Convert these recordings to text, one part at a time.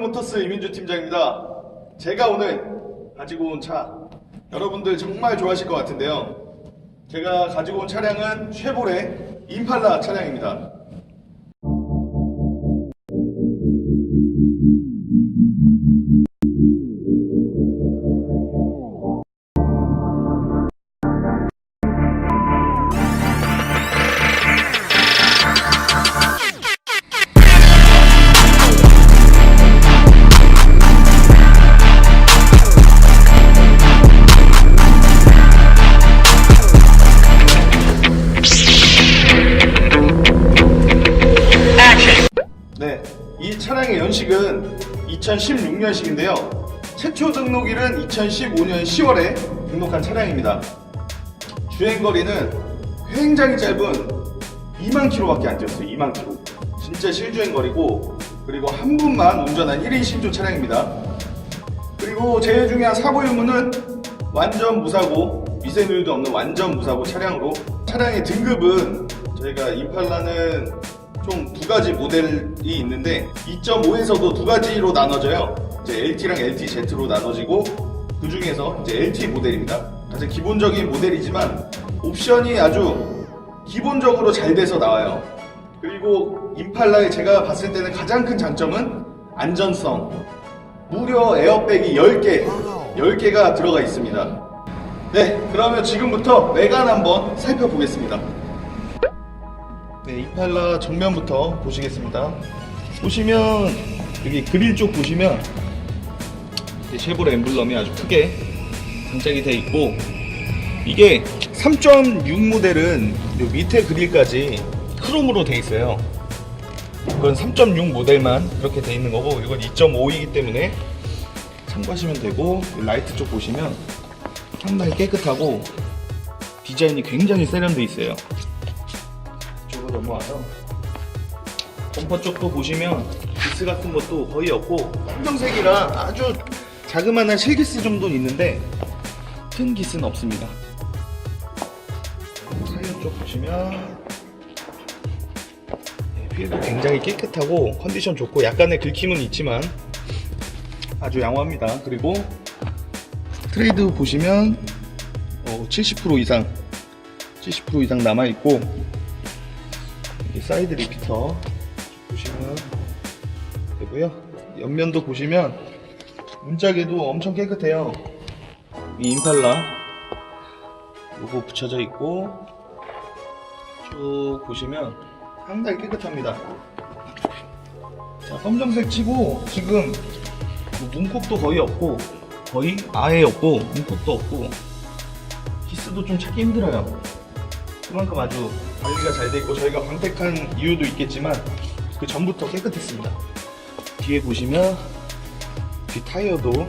모터스 이민주 팀장입니다. 제가 오늘 가지고 온 차 여러분들 정말 좋아하실 것 같은데요. 제가 가지고 온 차량은 쉐보레 임팔라 차량입니다. 2016년식인데요. 최초 등록일은 2015년 10월에 등록한 차량입니다. 주행거리는 굉장히 짧은 2만 킬로밖에 안 뛰었어요. 2만 킬로. 진짜 실주행거리고 그리고 한 분만 운전한 1인 신조 차량입니다. 그리고 제일 중요한 사고 유무는 완전 무사고 미세누유도 없는 완전 무사고 차량으로 차량의 등급은 저희가 임팔라는 총두 가지 모델이 있는데 2.5에서도 두 가지로 나눠져요. 이제 LT랑 LTZ로 나눠지고 그 중에서 이제 LT 모델입니다. 가장 기본적인 모델이지만 옵션이 아주 기본적으로 잘 돼서 나와요. 그리고 임팔라의 제가 봤을 때는 가장 큰 장점은 안전성. 무려 에어백이 10개, 10개가 들어가 있습니다. 네, 그러면 지금부터 외관 한번 살펴보겠습니다. 네, 임팔라 정면부터 보시겠습니다. 보시면 여기 그릴 쪽 보시면 쉐보레 엠블럼이 아주 크게 장착이 되어 있고 이게 3.6 모델은 요 밑에 그릴까지 크롬으로 되어 있어요. 이건 3.6 모델만 그렇게 돼 있는 거고 이건 2.5이기 때문에 참고하시면 되고 이 라이트 쪽 보시면 상당히 깨끗하고 디자인이 굉장히 세련돼 있어요. 넘어와서 범퍼 쪽도 보시면 기스 같은 것도 거의 없고 검정색이라 아주 자그마한 실기스 정도는 있는데 큰 기스는 없습니다. 사이드 쪽 보시면 네, 휠도 굉장히 깨끗하고 컨디션 좋고 약간의 긁힘은 있지만 아주 양호합니다. 그리고 트레이드 보시면 어, 70% 이상 70% 이상 남아 있고 이 사이드 리피터 보시면 되고요. 옆면도 보시면 문짝에도 엄청 깨끗해요. 이 임팔라 요거 붙여져 있고 쭉 보시면 상당히 깨끗합니다. 자, 검정색 치고 지금 뭐 문콕도 거의 없고 거의 아예 없고 문콕도 없고 기스도 좀 찾기 힘들어요. 그만큼 아주 관리가 잘 돼 있고 저희가 광택한 이유도 있겠지만 그 전부터 깨끗했습니다. 뒤에 보시면 뒤 타이어도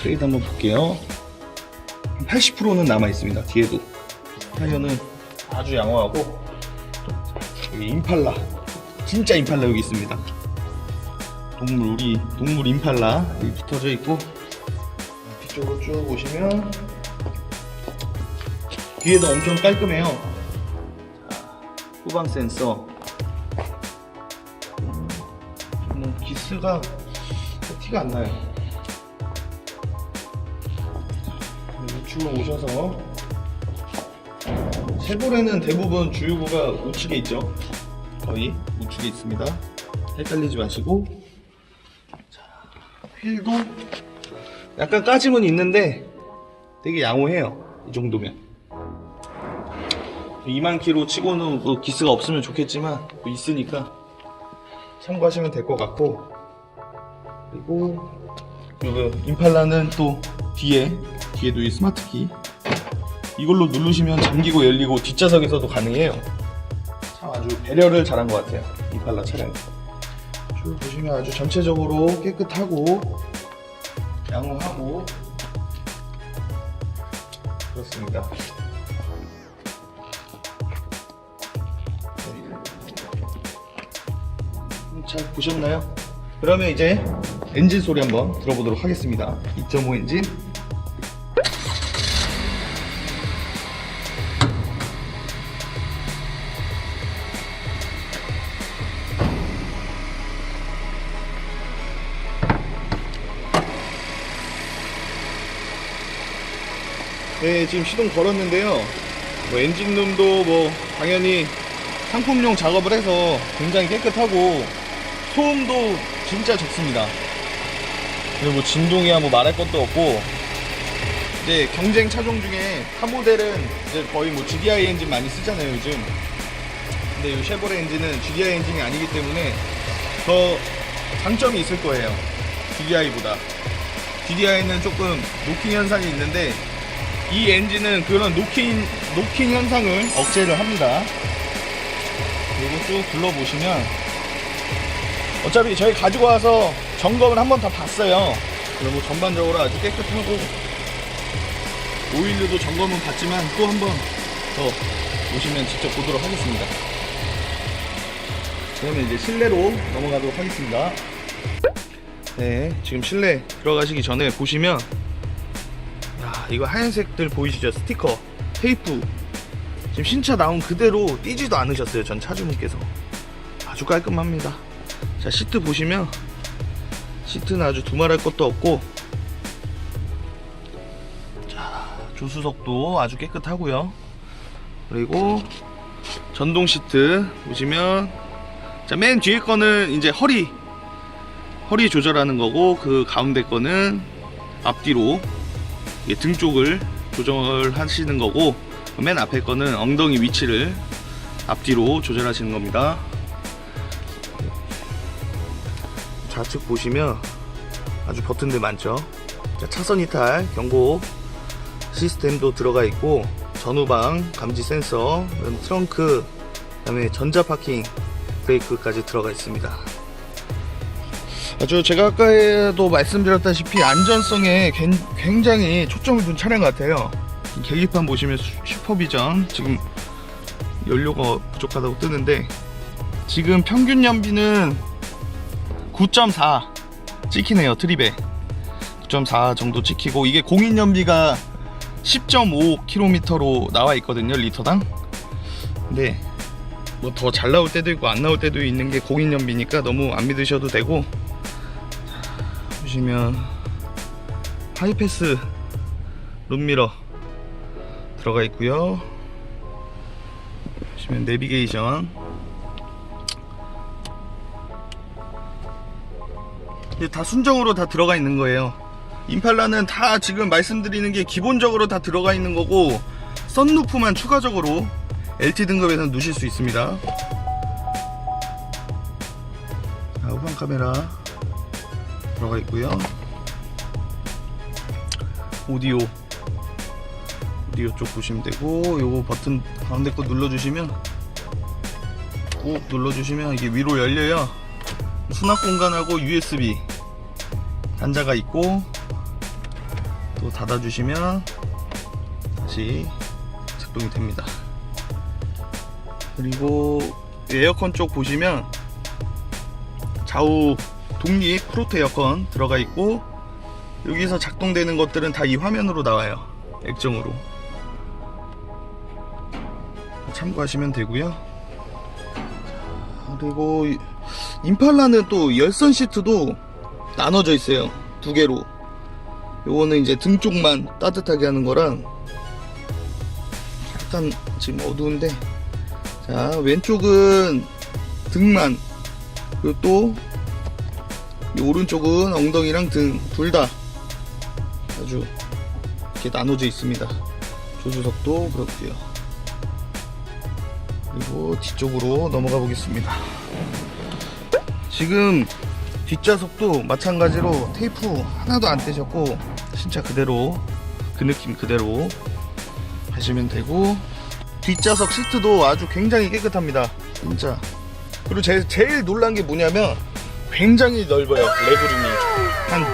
트레이드 한번 볼게요. 한 80%는 남아 있습니다. 뒤에도 타이어는 아주 양호하고 여기 임팔라 진짜 임팔라 여기 있습니다. 동물 우리 동물 임팔라 여기 붙어져 있고 뒤쪽으로 쭉 보시면 뒤에도 엄청 깔끔해요. 자, 후방 센서. 뭐 기스가 티가 안 나요. 우측으로 오셔서 쉐보레는 대부분 주유구가 우측에 있죠. 거의 우측에 있습니다. 헷갈리지 마시고. 자, 휠도 약간 까짐은 있는데 되게 양호해요. 이 정도면. 2만 킬로 치고는 뭐 기스가 없으면 좋겠지만 뭐 있으니까 참고하시면 될 것 같고. 그리고 이거 임팔라는 또 뒤에 뒤에도 이 스마트 키. 이걸로 누르시면 잠기고 열리고 뒷좌석에서도 가능해요. 참 아주 배려를 잘한 것 같아요 임팔라 차량 쭉 보시면 아주 전체적으로 깨끗하고 양호하고 그렇습니다 잘 보셨나요? 그러면 이제 엔진 소리 한번 들어보도록 하겠습니다. 2.5 엔진. 네, 지금 시동 걸었는데요. 뭐 엔진룸도 뭐 당연히 상품용 작업을 해서 굉장히 깨끗하고 소음도 진짜 적습니다. 그리고 뭐 진동이야 뭐 말할 것도 없고 이제 경쟁 차종 중에 타 모델은 이제 거의 뭐 GDI 엔진 많이 쓰잖아요 요즘. 근데 이 쉐보레 엔진은 GDI 엔진이 아니기 때문에 더 장점이 있을 거예요. GDI보다. GDI는 조금 노킹 현상이 있는데 이 엔진은 그런 노킹 노킹 현상을 억제를 합니다. 그리고 쭉 둘러보시면 어차피 저희 가지고 와서 점검을 한 번 다 봤어요. 그리고 전반적으로 아주 깨끗하고 오일류도 점검은 받지만 또 한 번더 보시면 직접 보도록 하겠습니다. 그러면 이제 실내로 넘어가도록 하겠습니다. 네, 지금 실내 들어가시기 전에 보시면 야, 이거 하얀색들 보이시죠? 스티커, 테이프. 지금 신차 나온 그대로 띄지도 않으셨어요. 전 차주분께서. 아주 깔끔합니다. 자, 시트 보시면 시트는 아주 두말할 것도 없고 자, 조수석도 아주 깨끗하고요. 그리고 전동 시트 보시면 자, 맨 뒤에 거는 이제 허리 허리 조절하는 거고 그 가운데 거는 앞뒤로 등 쪽을 조절하시는 거고 맨 앞에 거는 엉덩이 위치를 앞뒤로 조절하시는 겁니다. 좌측 보시면 아주 버튼들 많죠. 자, 차선 이탈 경고 시스템도 들어가 있고 전후방 감지 센서, 트렁크, 그다음에 전자 파킹 브레이크까지 들어가 있습니다. 아주 제가 아까도 말씀드렸다시피 안전성에 괜- 굉장히 초점을 둔 차량 같아요. 계기판 보시면 슈- 슈퍼비전 지금 연료가 부족하다고 뜨는데 지금 평균 연비는 9.4 찍히네요 트립에. 9.4 정도 찍히고 이게 공인 연비가 10.5km로 나와 있거든요 리터당. 근데 뭐 더 잘 나올 때도 있고 안 나올 때도 있는 게 공인 연비니까 너무 안 믿으셔도 되고. 보시면 하이패스 룸미러 들어가 있고요. 보시면 내비게이션 다 순정으로 다 들어가 있는 거예요 임팔라는 다 지금 말씀드리는 게 기본적으로 다 들어가 있는 거고 썬루프만 추가적으로 LT 등급에서 누실 수 있습니다 자, 후방 카메라 들어가 있고요. 오디오 오디오 쪽 보시면 되고 요거 버튼 가운데 거 눌러주시면 꾹 눌러주시면 이게 위로 열려요. 수납 공간하고 USB 단자가 있고 또 닫아주시면 다시 작동이 됩니다. 그리고 에어컨 쪽 보시면 좌우 독립 프로트 에어컨 들어가 있고 여기서 작동되는 것들은 다 이 화면으로 나와요. 액정으로. 참고하시면 되고요. 그리고 이- 임팔라는 또 열선 시트도 나눠져 있어요 두 개로 요거는 이제 등 쪽만 따뜻하게 하는 거랑 약간 지금 어두운데 자 왼쪽은 등만 그리고 또이 오른쪽은 엉덩이랑 등 둘 다 아주 이렇게 나눠져 있습니다. 조수석도 그렇고요. 그리고 뒤쪽으로 넘어가 보겠습니다. 지금 뒷좌석도 마찬가지로 테이프 하나도 안 떼셨고 진짜 그대로 그 느낌 그대로 하시면 되고 뒷좌석 시트도 아주 굉장히 깨끗합니다. 진짜. 그리고 제, 제일 놀란 게 뭐냐면 굉장히 넓어요 레그룸이 한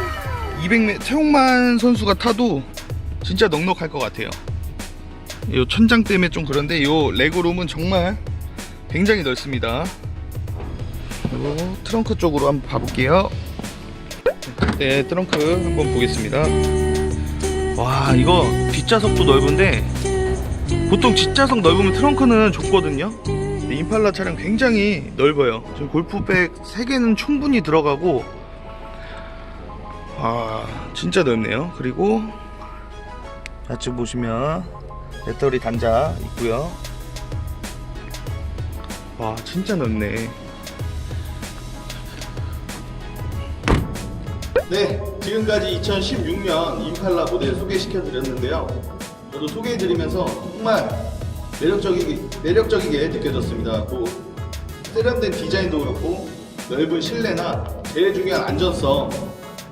200m 최홍만 선수가 타도 진짜 넉넉할 것 같아요 이 천장 때문에 좀 그런데 이 레그룸은 정말 굉장히 넓습니다 그리고 트렁크 쪽으로 한번 봐볼게요 네 트렁크 한번 보겠습니다 와 이거 뒷좌석도 넓은데 보통 뒷좌석 넓으면 트렁크는 좁거든요 임팔라 차량 굉장히 넓어요. 지금 골프백 3개는 충분히 들어가고, 아, 진짜 넓네요. 그리고 좌측 보시면 배터리 단자 있고요. 와 진짜 넓네. 네, 지금까지 2016년 임팔라 모델 소개시켜 드렸는데요. 저도 소개해 드리면서 정말 매력적이게, 매력적이게 느껴졌습니다. 또 세련된 디자인도 그렇고 넓은 실내나 제일 중요한 안전성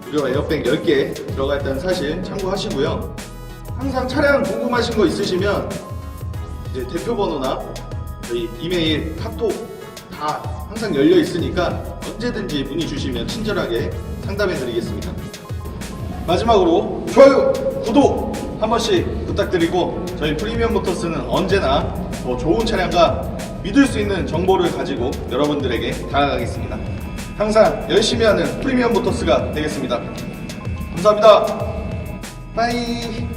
무려 에어백 10개 들어가 있다는 사실 참고하시고요. 항상 차량 궁금하신 거 있으시면 이제 대표 번호나 저희 이메일, 카톡 다 항상 열려 있으니까 언제든지 문의 주시면 친절하게 상담해 드리겠습니다. 마지막으로 좋아요, 구독 한 번씩 부탁드리고 저희 프리미엄 모터스는 언제나 더 좋은 차량과 믿을 수 있는 정보를 가지고 여러분들에게 다가가겠습니다. 항상 열심히 하는 프리미엄 모터스가 되겠습니다. 감사합니다. 빠이.